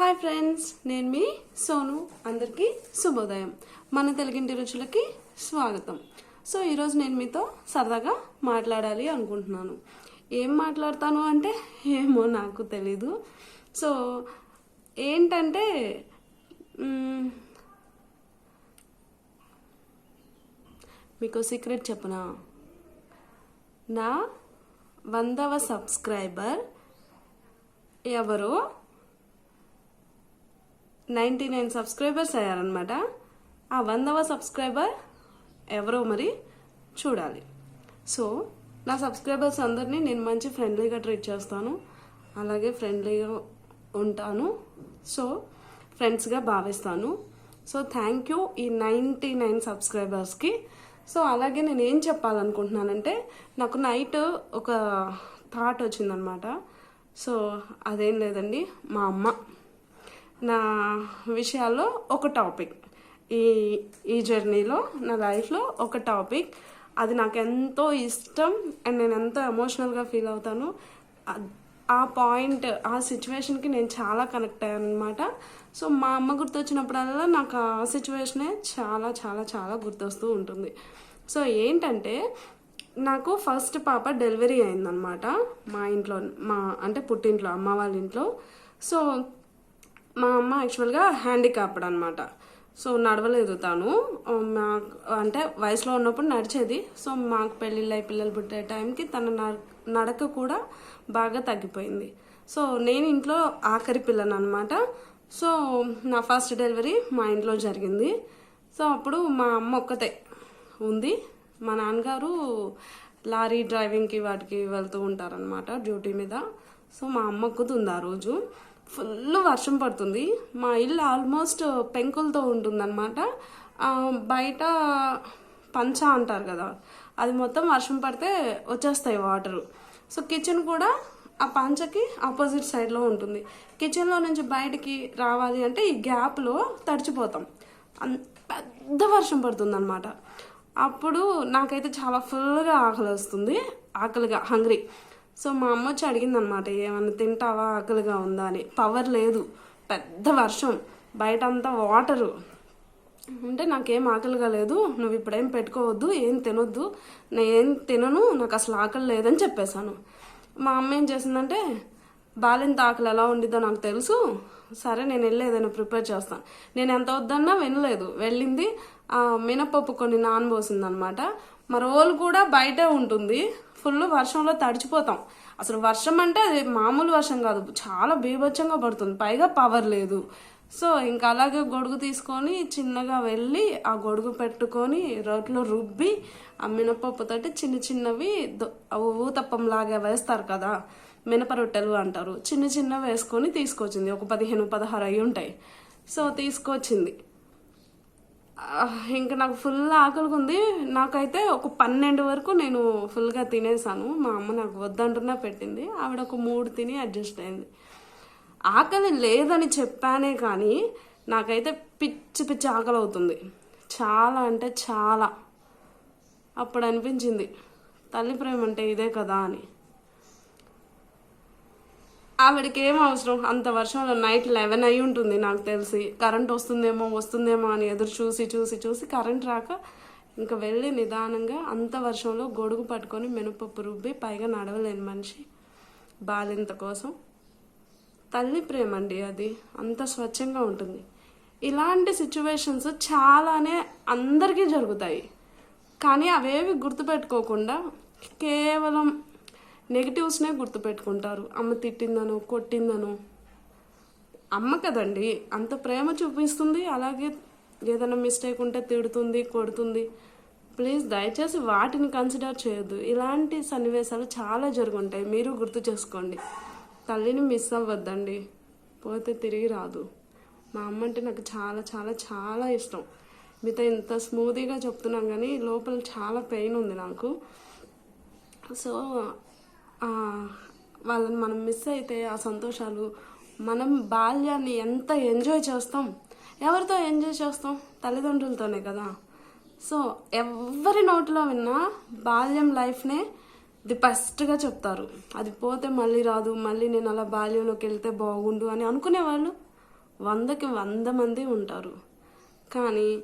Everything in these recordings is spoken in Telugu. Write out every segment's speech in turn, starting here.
హాయ్ ఫ్రెండ్స్ నేను మీ సోను అందరికీ శుభోదయం. మన తెలుగింటి రుచులకి స్వాగతం. సో ఈరోజు నేను మీతో సరదాగా మాట్లాడాలి అనుకుంటున్నాను. ఏం మాట్లాడతాను అంటే ఏమో నాకు తెలీదు. సో ఏంటంటే మీకు సీక్రెట్ చెప్పనా? నా వందవ సబ్స్క్రైబర్ ఎవరో? నైంటీ నైన్ సబ్స్క్రైబర్స్ అయ్యారనమాట ఆ వందవ సబ్స్క్రైబర్ ఎవరో మరి చూడాలి. సో నా సబ్స్క్రైబర్స్ అందరినీ నేను మంచి ఫ్రెండ్లీగా ట్రీట్ చేస్తాను. అలాగే ఫ్రెండ్లీగా ఉంటాను. సో ఫ్రెండ్స్గా భావిస్తాను. సో థ్యాంక్ యూ ఈ నైంటీ నైన్ సబ్స్క్రైబర్స్కి. సో అలాగే నేను ఏం చెప్పాలనుకుంటున్నానంటే నాకు నైట్ ఒక థాట్ వచ్చిందనమాట సో అదేం లేదండి మా అమ్మ. నా విషయాల్లో ఒక టాపిక్. ఈ ఈ జర్నీలో నా లైఫ్లో ఒక టాపిక్. అది నాకు ఎంతో ఇష్టం అండ్ నేను ఎంతో ఎమోషనల్గా ఫీల్ అవుతాను. ఆ పాయింట్ ఆ సిచ్యువేషన్కి నేను చాలా కనెక్ట్ అయ్యాను అనమాట సో మా అమ్మ గుర్తొచ్చినప్పుడల్లా నాకు ఆ సిచ్యువేషనే చాలా చాలా చాలా గుర్తొస్తూ ఉంటుంది. సో ఏంటంటే నాకు ఫస్ట్ పాప డెలివరీ అయిందనమాట మా ఇంట్లో మా అంటే పుట్టింట్లో అమ్మ వాళ్ళ ఇంట్లో. సో మా అమ్మ యాక్చువల్గా హ్యాండిక్యాప్డ్ అనమాట సో నడవలేదు తను. మా అంటే వయసులో ఉన్నప్పుడు నడిచేది. సో మాకు పెళ్ళిళ్ళై పిల్లలు పుట్టే టైంకి తన నడ- నడక కూడా బాగా తగ్గిపోయింది. సో నేను ఇంట్లో ఆఖరి పిల్లను అనమాట సో నా ఫస్ట్ డెలివరీ మా ఇంట్లో జరిగింది. సో అప్పుడు మా అమ్మ ఒక్కతే ఉంది. మా నాన్నగారు లారీ డ్రైవింగ్కి వాటికి వెళ్తూ ఉంటారనమాట డ్యూటీ మీద. సో మా అమ్మ ఉంది ఆ రోజు. ఫుల్ వర్షం పడుతుంది. మా ఇల్లు ఆల్మోస్ట్ పెంకులతో ఉంటుందన్నమాట. బయట పంచా అంటారు కదా అది మొత్తం వర్షం పడితే వచ్చేస్తాయి వాటరు. సో కిచెన్ కూడా ఆ పంచకి ఆపోజిట్ సైడ్లో ఉంటుంది. కిచెన్లో నుంచి బయటికి రావాలి అంటే ఈ గ్యాప్లో తడిచిపోతాం. అంత పెద్ద వర్షం పడుతుంది అప్పుడు నాకైతే చాలా ఫుల్గా ఆకలి వస్తుంది. ఆకలిగా హంగ్రీ సో మా అమ్మ వచ్చి అడిగింది అనమాట ఏమన్నా తింటావా? ఆకలిగా ఉందా? అని. పవర్ లేదు. పెద్ద వర్షం. బయట అంతా వాటరు. అంటే నాకేం ఆకలిగా లేదు. నువ్వు ఇప్పుడేం పెట్టుకోవద్దు. ఏం తినొద్దు. నేను ఏం తినను. నాకు అసలు ఆకలి లేదని చెప్పేశాను. మా అమ్మ ఏం చేసిందంటే బాలింత ఆకలి ఎలా ఉండిద్దో నాకు తెలుసు. సరే నేను వెళ్ళి ఏదైనా ప్రిపేర్ చేస్తాను. నేను ఎంత వద్దన్నా వినలేదు. వెళ్ళింది. ఆ మినపప్పు కొన్ని నానబోసింది అనమాట మా రోలు కూడా బయటే ఉంటుంది. ఫుల్ వర్షంలో తడిచిపోతాం. అసలు వర్షం అంటే అది మామూలు వర్షం కాదు. చాలా బీభత్సంగా పడుతుంది. పైగా పవర్ లేదు. సో ఇంకా అలాగే గొడుగు తీసుకొని చిన్నగా వెళ్ళి ఆ గొడుగు పెట్టుకొని రోట్లో రుబ్బి ఆ మినపప్పుతోటి చిన్న చిన్నవి ఊతప్పం లాగా వేస్తారు కదా. మినప రొట్టెలు అంటారు. చిన్న చిన్న వేసుకొని తీసుకొచ్చింది. ఒక పదిహేను పదహారు అయి ఉంటాయి. సో తీసుకొచ్చింది. ఇంకా నాకు ఫుల్ ఆకలిగా ఉంది నాకైతే ఒక పన్నెండు వరకు నేను ఫుల్గా తినేసాను. మా అమ్మ నాకు వద్దంటున్నా పెట్టింది. ఆవిడ ఒక మూడు తిని అడ్జస్ట్ అయింది. ఆకలి లేదని చెప్పానే కానీ నాకైతే పిచ్చి పిచ్చి ఆకలి అవుతుంది చాలా అంటే చాలా. అప్పుడు అనిపించింది తల్లి ప్రేమ అంటే ఇదే కదా అని. ఆవిడకి ఏం అవసరం? అంత వర్షంలో నైట్ లెవెన్ అయి ఉంటుంది నాకు తెలిసి. కరెంట్ వస్తుందేమో వస్తుందేమో అని ఎదురు చూసి చూసి చూసి కరెంట్ రాక ఇంకా వెళ్ళి నిదానంగా అంత వర్షంలో గొడుగు పట్టుకొని మినపప్పు రుబ్బి పైగా నడవలేని మనిషి బాలింత కోసం. తల్లి ప్రేమ అండి అది. అంత స్వచ్ఛంగా ఉంటుంది. ఇలాంటి సిచ్యువేషన్స్ చాలానే అందరికీ జరుగుతాయి. కానీ అవేవి గుర్తుపెట్టుకోకుండా కేవలం నెగిటివ్స్నే గుర్తుపెట్టుకుంటారు. అమ్మ తిట్టిందనో కొట్టిందనో. అమ్మ కదండి అంత ప్రేమ చూపిస్తుంది అలాగే ఏదైనా మిస్టేక్ ఉంటే తిడుతుంది కొడుతుంది. ప్లీజ్ దయచేసి వాటిని కన్సిడర్ చేయొద్దు. ఇలాంటి సన్నివేశాలు చాలా జరుగుంటాయి. మీరు గుర్తు చేసుకోండి. తల్లిని మిస్ అవ్వద్దండి. పోతే తిరిగి రాదు. మా అమ్మ అంటే నాకు చాలా చాలా చాలా ఇష్టం. మీతో ఇంత స్మూతీగా చెప్తున్నాం కానీ లోపల చాలా పెయిన్ ఉంది నాకు. సో వాళ్ళని మనం మిస్ అయితే ఆ సంతోషాలు మనం బాల్యాన్ని ఎంత ఎంజాయ్ చేస్తాం? ఎవరితో ఎంజాయ్ చేస్తాం? తల్లిదండ్రులతోనే కదా. సో ఎవరి నోటిలో విన్నా బాల్యం లైఫ్నే ది బెస్ట్గా చెప్తారు. అది పోతే మళ్ళీ రాదు మళ్ళీ నేను అలా బాల్యంలోకి వెళ్తే బాగుండు అని అనుకునే వాళ్ళు వందకి వంద మంది ఉంటారు. కానీ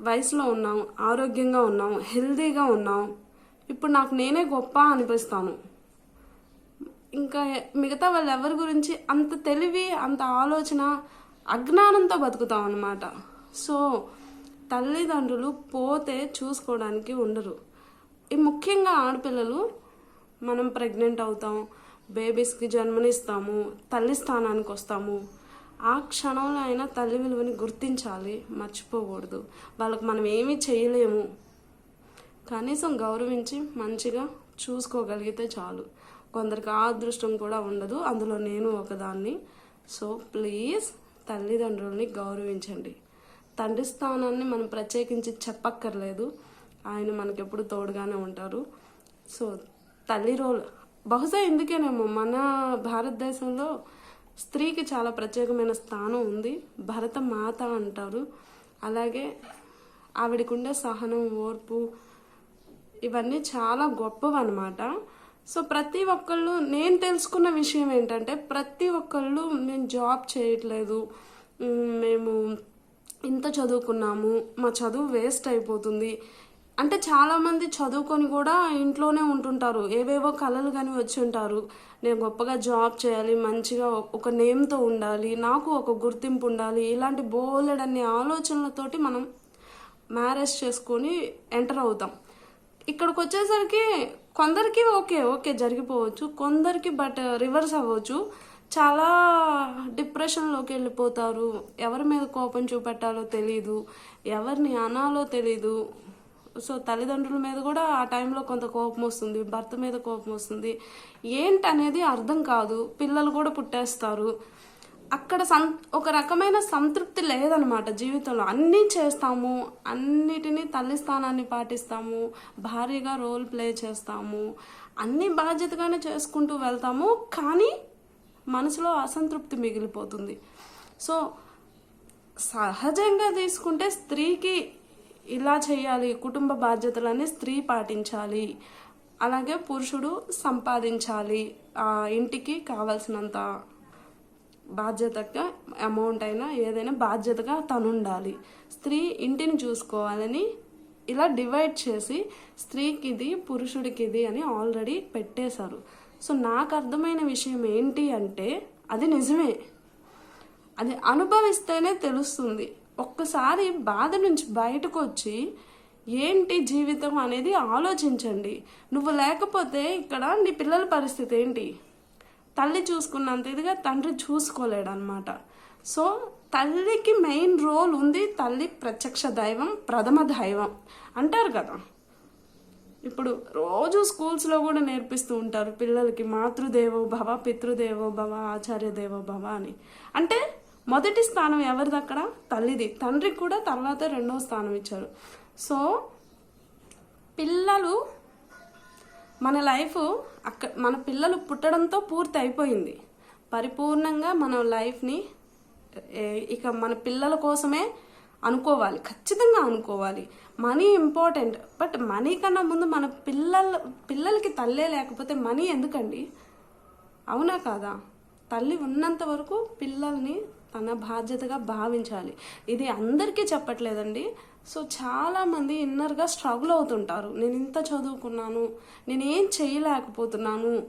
వయసులో ఉన్నాం ఆరోగ్యంగా ఉన్నాం హెల్దీగా ఉన్నాం. ఇప్పుడు నాకు నేనే గొప్ప అనిపిస్తాను. ఇంకా మిగతా వాళ్ళు ఎవరి గురించి అంత తెలివి అంత ఆలోచన అజ్ఞానంతో బతుకుతాం అన్నమాట. సో తల్లిదండ్రులు పోతే చూసుకోవడానికి ఉండరు. ఈ ముఖ్యంగా ఆడపిల్లలు మనం ప్రెగ్నెంట్ అవుతాం బేబీస్కి జన్మనిస్తాము తల్లి స్థానానికి వస్తాము. ఆ క్షణంలో అయినా తల్లి విలువని గుర్తించాలి మర్చిపోకూడదు. వాళ్ళకి మనం ఏమీ చేయలేము. కనీసం గౌరవించి మంచిగా చూసుకోగలిగితే చాలు. కొందరికి ఆ అదృష్టం కూడా ఉండదు. అందులో నేను ఒకదాన్ని. సో ప్లీజ్ తల్లిదండ్రుల్ని గౌరవించండి. తండ్రి స్థానాన్ని మనం ప్రత్యేకించి చెప్పక్కర్లేదు. ఆయన మనకెప్పుడు తోడుగానే ఉంటారు. సో తల్లి రోల్ బహుశా ఎందుకేనేమో మన భారతదేశంలో స్త్రీకి చాలా ప్రత్యేకమైన స్థానం ఉంది. భరత మాత అంటారు. అలాగే ఆవిడకుండే సహనం ఓర్పు ఇవన్నీ చాలా గొప్పవన్నమాట. సో ప్రతి ఒక్కళ్ళు నేను తెలుసుకున్న విషయం ఏంటంటే ప్రతి ఒక్కళ్ళు మేము జాబ్ చేయట్లేదు. మేము ఇంత చదువుకున్నాము. మా చదువు వేస్ట్ అయిపోతుంది. అంటే చాలామంది చదువుకొని కూడా ఇంట్లోనే ఉంటుంటారు. ఏవేవో కళలు కానీ వచ్చి ఉంటారు. నేను గొప్పగా జాబ్ చేయాలి మంచిగా ఒక నేమ్తో ఉండాలి నాకు ఒక గుర్తింపు ఉండాలి ఇలాంటి బోలెడన్ని ఆలోచనలతోటి మనం మ్యారేజ్ చేసుకొని ఎంటర్ అవుతాం. ఇక్కడికి వచ్చేసరికి కొందరికి ఓకే ఓకే జరిగిపోవచ్చు. కొందరికి బట్ రివర్స్ అవ్వచ్చు. చాలా డిప్రెషన్లోకి వెళ్ళిపోతారు. ఎవరి మీద కోపం చూపెట్టాలో తెలీదు. ఎవరిని అనాలో తెలీదు. సో తల్లిదండ్రుల మీద కూడా ఆ టైంలో కొంత కోపం వస్తుంది. భర్త మీద కోపం వస్తుంది. ఏంటనేది అర్థం కాదు. పిల్లలు కూడా పుట్టేస్తారు. అక్కడ సం ఒక రకమైన సంతృప్తి లేదనమాట జీవితంలో. అన్నీ చేస్తాము అన్నిటినీ తల్లి స్థానాన్ని పాటిస్తాము భారీగా రోల్ ప్లే చేస్తాము అన్ని బాధ్యతగానే చేసుకుంటూ వెళ్తాము కానీ మనసులో అసంతృప్తి మిగిలిపోతుంది. సో సహజంగా తీసుకుంటే స్త్రీకి ఇలా చేయాలి కుటుంబ బాధ్యతలన్నీ స్త్రీ పాటించాలి అలాగే పురుషుడు సంపాదించాలి ఆ ఇంటికి కావాల్సినంత బాధ్యతగా అమౌంట్ అయినా ఏదైనా బాధ్యతగా తను ఉండాలి స్త్రీ ఇంటిని చూసుకోవాలని ఇలా డివైడ్ చేసి స్త్రీకి ఇది పురుషుడికి ఇది అని ఆల్రెడీ పెట్టేశారు. సో నాకు అర్థమైన విషయం ఏంటి అంటే అది నిజమే. అది అనుభవిస్తేనే తెలుస్తుంది. ఒక్కసారి బాధ నుంచి బయటకు వచ్చి ఏంటి జీవితం అనేది ఆలోచించండి. నువ్వు లేకపోతే ఇక్కడ నీ పిల్లల పరిస్థితి ఏంటి? తల్లి చూసుకున్నంత ఇదిగా తండ్రి చూసుకోలేడనమాట సో తల్లికి మెయిన్ రోల్ ఉంది తల్లి ప్రత్యక్ష దైవం ప్రథమ దైవం. అంటారు కదా. ఇప్పుడు రోజు స్కూల్స్లో కూడా నేర్పిస్తూ ఉంటారు పిల్లలకి మాతృదేవో భవ పితృదేవో భవ ఆచార్య దేవో భవ అని. అంటే మొదటి స్థానం ఎవరిది అక్కడ? తల్లిది. తండ్రికి కూడా తర్వాత రెండవ స్థానం ఇచ్చారు. సో పిల్లలు మన లైఫ్ అక్క మన పిల్లలు పుట్టడంతో పూర్తి అయిపోయింది. పరిపూర్ణంగా మన లైఫ్ని ఇక మన పిల్లల కోసమే అనుకోవాలి. ఖచ్చితంగా అనుకోవాలి. Money important. బట్ మనీ కన్నా ముందు మన పిల్లల పిల్లలకి తల్లే లేకపోతే మనీ ఎందుకండి? అవునా కాదా? తల్లి ఉన్నంత వరకు పిల్లల్ని తన బాధ్యతగా భావించాలి. ఇది అందరికీ చెప్పట్లేదండి. సో చాలామంది ఇన్నర్గా స్ట్రగుల్ అవుతుంటారు. నేను ఇంత చదువుకున్నాను నేనేం చేయలేకపోతున్నాను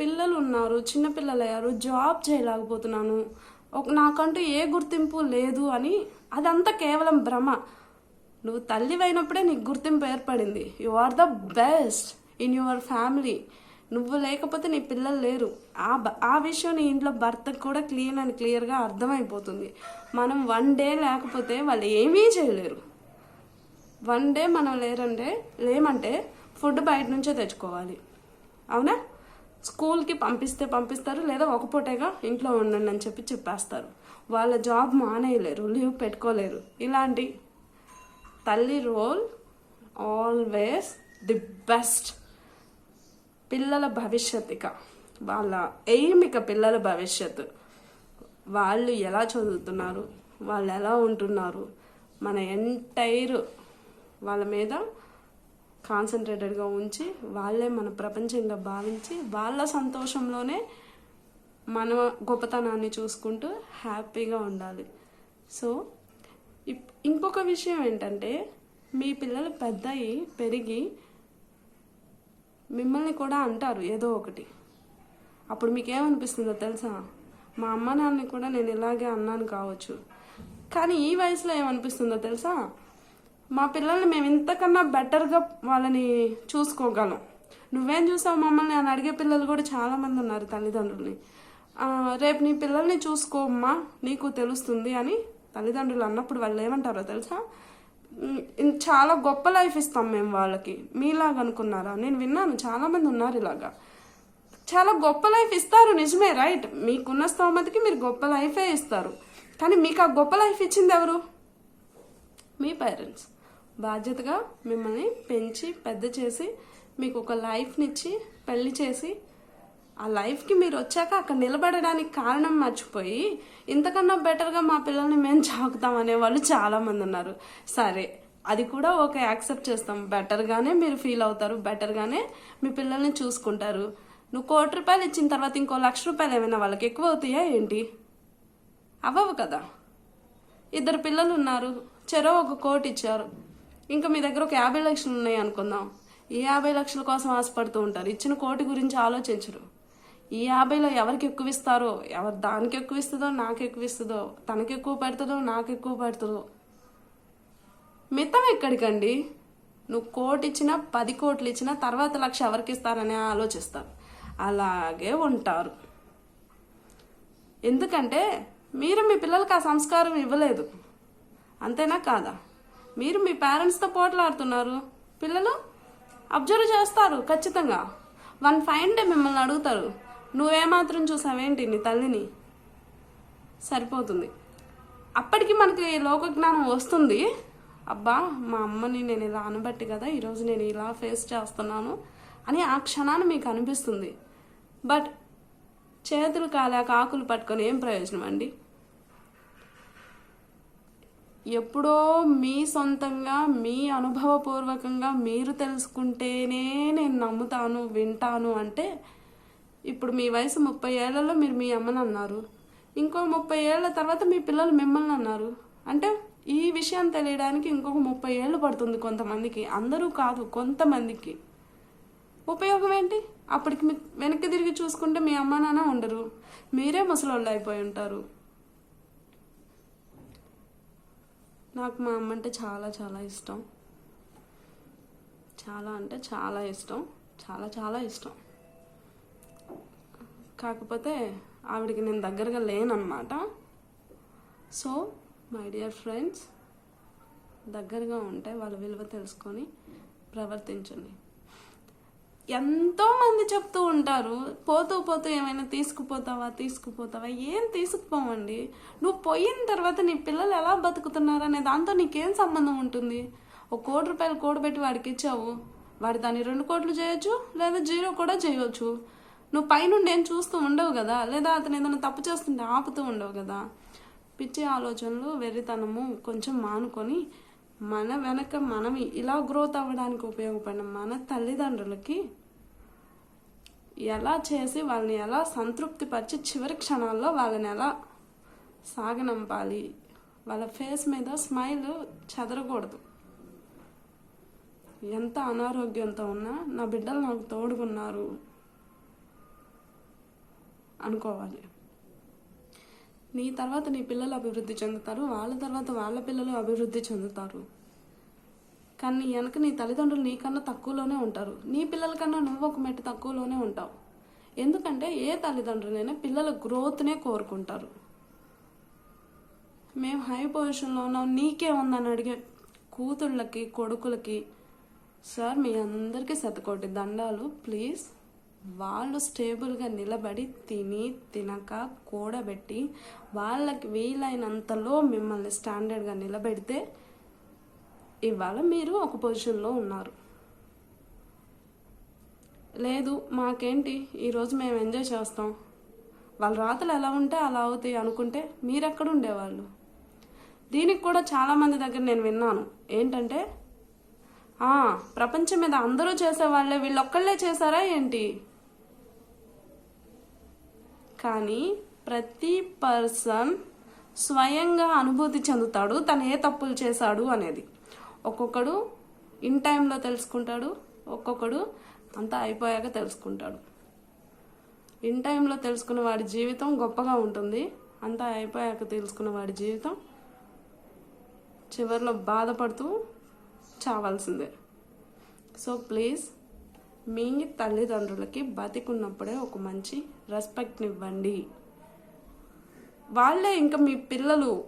పిల్లలు ఉన్నారు చిన్నపిల్లలు అయ్యారు జాబ్ చేయలేకపోతున్నాను ఒక నాకంటూ ఏ గుర్తింపు లేదు అని అదంతా కేవలం భ్రమ. నువ్వు తల్లివైనప్పుడే నీకు గుర్తింపు ఏర్పడింది. You are the best in your family నువ్వు లేకపోతే నీ పిల్లలు లేరు. ఆ ఆ విషయం నీ ఇంట్లో భర్తకు కూడా క్లీన్ అండ్ క్లియర్గా అర్థమైపోతుంది. మనం వన్ డే లేకపోతే వాళ్ళు ఏమీ చేయలేరు. వన్ డే మనం లేరంటే లేమంటే ఫుడ్ బయట నుంచే తెచ్చుకోవాలి. అవునా? స్కూల్కి పంపిస్తే పంపిస్తారు లేదా ఒక పూటేగా ఇంట్లో ఉండండి అని చెప్పి చెప్పేస్తారు. వాళ్ళ జాబ్ మానేయలేరు లీవ్ పెట్టుకోలేరు. ఇలాంటి తల్లి రోల్ ఆల్వేస్ ది బెస్ట్. పిల్లల భవిష్యత్ ఇక వాళ్ళ ఎయిమ్ ఇక పిల్లల భవిష్యత్తు. వాళ్ళు ఎలా చదువుతున్నారు? వాళ్ళు ఎలా ఉంటున్నారు? మన ఎంటైర్ వాళ్ళ మీద కాన్సన్ట్రేటెడ్గా ఉంచి వాళ్ళే మన ప్రపంచంగా భావించి వాళ్ళ సంతోషంలోనే మన గొప్పతనాన్ని చూసుకుంటూ హ్యాపీగా ఉండాలి. సో ఇప్- ఇంకొక విషయం ఏంటంటే మీ పిల్లలు పెద్దయి పెరిగి మిమ్మల్ని కూడా అంటారు ఏదో ఒకటి. అప్పుడు మీకేమనిపిస్తుందో తెలుసా? మా అమ్మ నాన్నని కూడా నేను ఇలాగే అన్నాను కావచ్చు. కానీ ఈ వయసులో ఏమనిపిస్తుందో తెలుసా? మా పిల్లల్ని మేము ఇంతకన్నా బెటర్గా వాళ్ళని చూసుకోగలం. నువ్వేం చూసావు మమ్మల్ని అని అడిగే పిల్లలు కూడా చాలామంది ఉన్నారు తల్లిదండ్రుల్ని. రేపు నీ పిల్లల్ని చూసుకోమ్మా నీకు తెలుస్తుంది అని తల్లిదండ్రులు అన్నప్పుడు వాళ్ళు ఏమంటారో తెలుసా? చాలా గొప్ప లైఫ్ ఇస్తాం మేము వాళ్ళకి. మీలాగా అనుకున్నారా? నేను విన్నాను చాలామంది ఉన్నారు ఇలాగా. చాలా గొప్ప లైఫ్ ఇస్తారు నిజమే రైట్. మీకున్న స్తోమతకి మీరు గొప్ప లైఫే ఇస్తారు. కానీ మీకు ఆ గొప్ప లైఫ్ ఇచ్చింది ఎవరు? మీ పేరెంట్స్. బాధ్యతగా మిమ్మల్ని పెంచి పెద్ద చేసి మీకు ఒక లైఫ్నిచ్చి పెళ్ళి చేసి ఆ లైఫ్కి మీరు వచ్చాక అక్కడ నిలబడడానికి కారణం మర్చిపోయి ఇంతకన్నా బెటర్గా మా పిల్లల్ని మేము చాకుతాం అనే వాళ్ళు చాలామంది ఉన్నారు. సరే అది కూడా ఓకే యాక్సెప్ట్ చేస్తాం. బెటర్గానే మీరు ఫీల్ అవుతారు బెటర్గానే మీ పిల్లల్ని చూసుకుంటారు. నువ్వు కోటి రూపాయలు ఇచ్చిన తర్వాత ఇంకో లక్ష రూపాయలు ఏమైనా వాళ్ళకి ఎక్కువ అవుతాయా ఏంటి? అవ్వవు కదా. ఇద్దరు పిల్లలు ఉన్నారు చెరో ఒక కోటి ఇచ్చారు. ఇంకా మీ దగ్గర ఒక యాభై లక్షలు ఉన్నాయి అనుకుందాం. ఈ యాభై లక్షల కోసం ఆశపడుతూ ఉంటారు. ఇచ్చిన కోటి గురించి ఆలోచించరు. ఈ యాభైలో ఎవరికి ఎక్కువ ఇస్తారో ఎవరు దానికి ఎక్కువ ఇస్తుందో నాకు ఎక్కువ ఇస్తుందో తనకి ఎక్కువ పెడుతుందో నాకు ఎక్కువ పెడుతుందో. మితం ఎక్కడికండి? నువ్వు కోటి ఇచ్చినా పది కోట్లు ఇచ్చినా తర్వాత లక్ష ఎవరికి ఇస్తారని ఆలోచిస్తారు. అలాగే ఉంటారు. ఎందుకంటే మీరు మీ పిల్లలకి ఆ సంస్కారం ఇవ్వలేదు. అంతేనా కాదా? మీరు మీ పేరెంట్స్తో పోట్లాడుతున్నారు. పిల్లలు అబ్జర్వ్ చేస్తారు ఖచ్చితంగా. వన్ ఫైన్ డే మిమ్మల్ని అడుగుతారు. నువ్వేమాత్రం చూసావేంటి నీ తల్లిని? సరిపోతుంది. అప్పటికి మనకి లోకజ్ఞానం వస్తుంది. అబ్బా మా అమ్మని నేను ఇలా అనబట్టి కదా ఈరోజు నేను ఇలా ఫేస్ చేస్తున్నాను అని ఆ క్షణాన్ని మీకు అనిపిస్తుంది. బట్ చేతులు కాలేక ఆకులు పట్టుకొని ఏం ప్రయోజనం అండి? ఎప్పుడో మీ సొంతంగా మీ అనుభవపూర్వకంగా మీరు తెలుసుకుంటేనే నేను నమ్ముతాను వింటాను అంటే ఇప్పుడు మీ వయసు ముప్పై ఏళ్ళలో మీరు మీ అమ్మని అన్నారు. ఇంకో ముప్పై ఏళ్ళ తర్వాత మీ పిల్లలు మిమ్మల్ని అన్నారు. అంటే ఈ విషయం తెలియడానికి ఇంకొక ముప్పై ఏళ్ళు పడుతుంది కొంతమందికి. అందరూ కాదు కొంతమందికి. ఉపయోగం ఏంటి? అప్పటికి మీ వెనక్కి తిరిగి చూసుకుంటే మీ అమ్మ నాన్న ఉండరు. మీరే ముసలోళ్ళు అయిపోయి ఉంటారు. నాకు మా అమ్మ అంటే చాలా చాలా ఇష్టం. చాలా అంటే చాలా ఇష్టం. చాలా చాలా ఇష్టం. కాకపోతే ఆవిడకి నేను దగ్గరగా లేనన్నమాట. సో మై డియర్ ఫ్రెండ్స్ దగ్గరగా ఉంటే వాళ్ళ విలువ తెలుసుకొని ప్రవర్తించండి. ఎంతో మంది చెప్తూ ఉంటారు పోతూ పోతూ ఏమైనా తీసుకుపోతావా తీసుకుపోతావా ఏం తీసుకుపోవండి? నువ్వు పోయిన తర్వాత నీ పిల్లలు ఎలా బతుకుతున్నారు అనే దాంతో నీకేం సంబంధం ఉంటుంది? ఒక కోటి రూపాయలు కూడబెట్టి వాడికి ఇచ్చావు. వాడు దాన్ని రెండు కోట్లు చేయొచ్చు లేదా జీరో కూడా చేయొచ్చు. నువ్వు పైనుండి ఏం చూస్తూ ఉండవు కదా లేదా అతను ఏదైనా తప్పు చేస్తుంటే ఆపుతూ ఉండవు కదా. పిచ్చి ఆలోచనలు వెర్రితనము కొంచెం మానుకొని మన వెనక మనం ఇలా గ్రోత్ అవ్వడానికి ఉపయోగపడిన మన తల్లిదండ్రులకి ఎలా చేసి వాళ్ళని ఎలా సంతృప్తిపరిచి చివరి క్షణాల్లో వాళ్ళని ఎలా సాగనంపాలి? వాళ్ళ ఫేస్ మీద స్మైల్ చెదరకూడదు. ఎంత అనారోగ్యంతో ఉన్నా నా బిడ్డలు నాకు తోడుకున్నారు అనుకోవాలి. నీ తర్వాత నీ పిల్లలు అభివృద్ధి చెందుతారు వాళ్ళ తర్వాత వాళ్ళ పిల్లలు అభివృద్ధి చెందుతారు. కానీ వెనక నీ తల్లిదండ్రులు నీకన్నా తక్కువలోనే ఉంటారు. నీ పిల్లల కన్నా నువ్వు ఒక మెట్టు తక్కువలోనే ఉంటావు. ఎందుకంటే ఏ తల్లిదండ్రులైనా పిల్లల గ్రోత్నే కోరుకుంటారు. మేము హై పొజిషన్లో ఉన్నాం నీకే ఉందని అడిగే కూతుళ్ళకి కొడుకులకి సార్ మీ అందరికీ శతకోటి దండాలు ప్లీజ్. వాళ్ళు స్టేబుల్గా నిలబడి తిని తినక కూడబెట్టి వాళ్ళకి వీలైనంతలో మిమ్మల్ని స్టాండర్డ్గా నిలబెడితే ఇవాళ మీరు ఒక పొజిషన్లో ఉన్నారు. లేదు మాకేంటి? ఈరోజు మేము ఎంజాయ్ చేస్తాం. వాళ్ళ రాతలు ఎలా ఉంటే అలా అవుతాయి అనుకుంటే మీరెక్కడ ఉండేవాళ్ళు? దీనికి కూడా చాలామంది దగ్గర నేను విన్నాను. ఏంటంటే ప్రపంచం మీద అందరూ చేసేవాళ్ళే వీళ్ళొక్కళ్ళే చేశారా ఏంటి? కానీ ప్రతి పర్సన్ స్వయంగా అనుభూతి చెందుతాడు తను ఏ తప్పులు చేశాడు అనేది. ఒక్కొక్కడు ఇన్ టైంలో తెలుసుకుంటాడు ఒక్కొక్కడు అంతా అయిపోయాక తెలుసుకుంటాడు. ఇన్ టైంలో తెలుసుకున్న వాడి జీవితం గొప్పగా ఉంటుంది అంతా అయిపోయాక తెలుసుకున్న వాడి జీవితం చివరిలో బాధపడుతూ చావాల్సిందే. సో ప్లీజ్ మీ తల్లిదండ్రులకి బతికున్నప్పుడే ఒక మంచి రెస్పెక్ట్ని ఇవ్వండి. వాళ్ళే ఇంకా మీ పిల్లలు.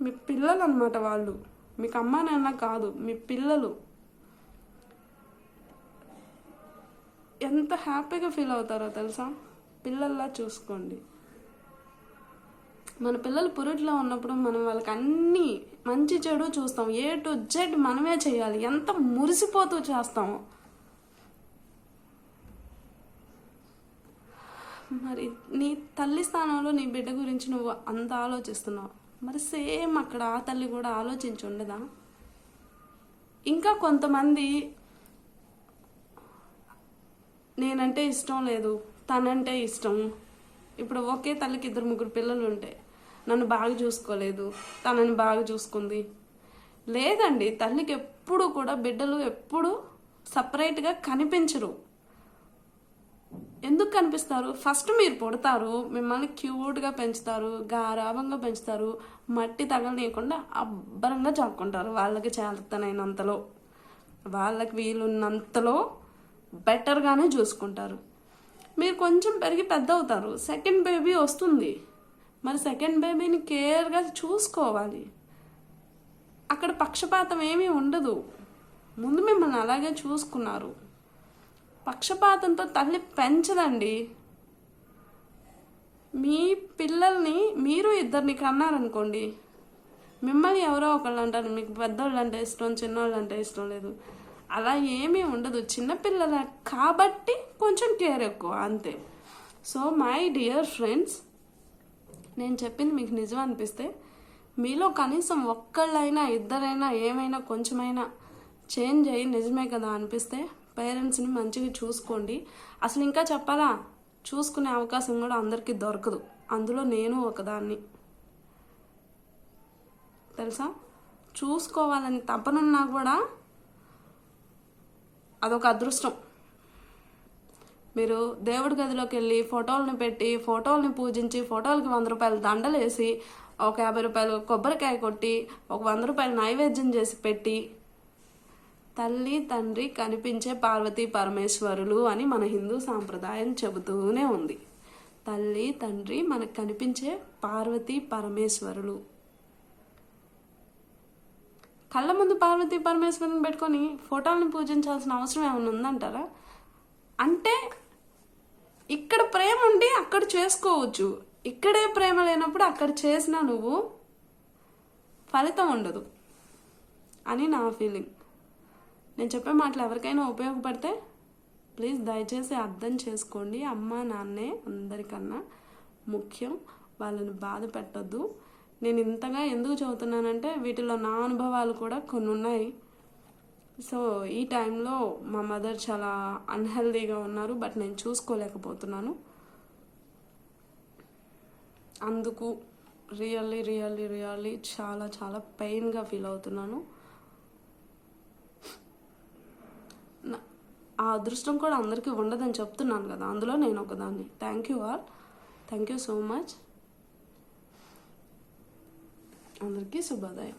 మీ పిల్లలు అనమాట వాళ్ళు. మీకు అమ్మ నాన్న కాదు మీ పిల్లలు. ఎంత హ్యాపీగా ఫీల్ అవుతారో తెలుసా? పిల్లల్లా చూసుకోండి. మన పిల్లలు పురుట్లో ఉన్నప్పుడు మనం వాళ్ళకి అన్ని మంచి చెడు చూస్తాం. ఏ టు జెడ్ మనమే చేయాలి. ఎంత మురిసిపోతూ చేస్తాము. మరి నీ తల్లి స్థానంలో నీ బిడ్డ గురించి నువ్వు అంత ఆలోచిస్తున్నావు. మరి సేమ్ అక్కడ ఆ తల్లి కూడా ఆలోచించి ఉండదా? ఇంకా కొంతమంది నేనంటే ఇష్టం లేదు తనంటే ఇష్టం. ఇప్పుడు ఒకే తల్లికి ఇద్దరు ముగ్గురు పిల్లలు ఉంటాయి నన్ను బాగా చూసుకోలేదు తనని బాగా చూసుకుంది. లేదండి తల్లికి ఎప్పుడు కూడా బిడ్డలు ఎప్పుడు సపరేట్గా కనిపించరు. ఎందుకు కనిపిస్తారు? ఫస్ట్ మీరు పుడతారు మిమ్మల్ని క్యూట్గా పెంచుతారు గారాభంగా పెంచుతారు మట్టి తగలనీయకుండా అబ్బరంగా చాక్కుంటారు వాళ్ళకి చేతనైనంతలో వాళ్ళకి వీలున్నంతలో బెటర్గానే చూసుకుంటారు. మీరు కొంచెం పెరిగి పెద్ద అవుతారు సెకండ్ బేబీ వస్తుంది. మరి సెకండ్ బేబీని కేర్గా చూసుకోవాలి. అక్కడ పక్షపాతం ఏమీ ఉండదు. ముందు మిమ్మల్ని అలాగే చూసుకున్నారు. పక్షపాతంతో తల్లి పెంచదండి. మీ పిల్లల్ని మీరు ఇద్దరిని కన్నారనుకోండి మిమ్మల్ని ఎవరో ఒకళ్ళు అంటారు మీకు పెద్దోళ్ళు అంటే ఇష్టం చిన్నోళ్ళు అంటే ఇష్టం లేదు. అలా ఏమీ ఉండదు. చిన్నపిల్లల కాబట్టి కొంచెం కేర్ ఎక్కువ అంతే. సో మై డియర్ ఫ్రెండ్స్ నేను చెప్పింది మీకు నిజం అనిపిస్తే మీలో కనీసం ఒక్కళ్ళైనా ఇద్దరైనా ఏమైనా కొంచెమైనా చేంజ్ అయ్యి నిజమే కదా అనిపిస్తే పేరెంట్స్ని మంచిగా చూసుకోండి. అసలు ఇంకా చెప్పాలా? చూసుకునే అవకాశం కూడా అందరికీ దొరకదు. అందులో నేను ఒకదాన్ని. తెలుసా? చూసుకోవాలని తపనున్నా కూడా అదొక అదృష్టం. మీరు దేవుడి గదిలోకి వెళ్ళి ఫోటోలను పెట్టి ఫోటోలను పూజించి ఫోటోలకి వంద రూపాయలు దండలేసి ఒక యాభై రూపాయలు కొబ్బరికాయ కొట్టి ఒక వంద రూపాయలు నైవేద్యం చేసి పెట్టి తల్లి తండ్రి కనిపించే పార్వతీ పరమేశ్వరులు అని మన హిందూ సాంప్రదాయం చెబుతూనే ఉంది. తల్లి తండ్రి మనకు కనిపించే పార్వతీ పరమేశ్వరులు. కళ్ళ ముందు పార్వతీ పరమేశ్వరుని పెట్టుకొని ఫోటోలను పూజించాల్సిన అవసరం ఏమైనా ఉందంటారా? అంటే ఇక్కడ ప్రేమ ఉండి అక్కడ చేసుకోవచ్చు. ఇక్కడే ప్రేమ లేనప్పుడు అక్కడ చేసినా నువ్వు ఫలితం ఉండదు అని నా ఫీలింగ్ నేను చెప్పే మాటలు ఎవరికైనా ఉపయోగపడితే ప్లీజ్ దయచేసి అర్థం చేసుకోండి. అమ్మ నాన్నే అందరికన్నా ముఖ్యం. వాళ్ళని బాధ పెట్టద్దు. నేను ఇంతగా ఎందుకు చదువుతున్నానంటే వీటిలో నా అనుభవాలు కూడా కొన్ని ఉన్నాయి సో ఈ టైంలో మా మదర్ చాలా అన్హెల్దీగా ఉన్నారు బట్ నేను చూసుకోలేకపోతున్నాను. అందుకు రియల్లీ రియల్లీ రియల్లీ చాలా చాలా పెయిన్గా ఫీల్ అవుతున్నాను. ఆ అదృష్టం కూడా అందరికీ ఉండదని చెప్తున్నాను కదా అందులో నేను ఒకదాన్ని. Thank you all thank you so much అందరికీ శుభోదయం.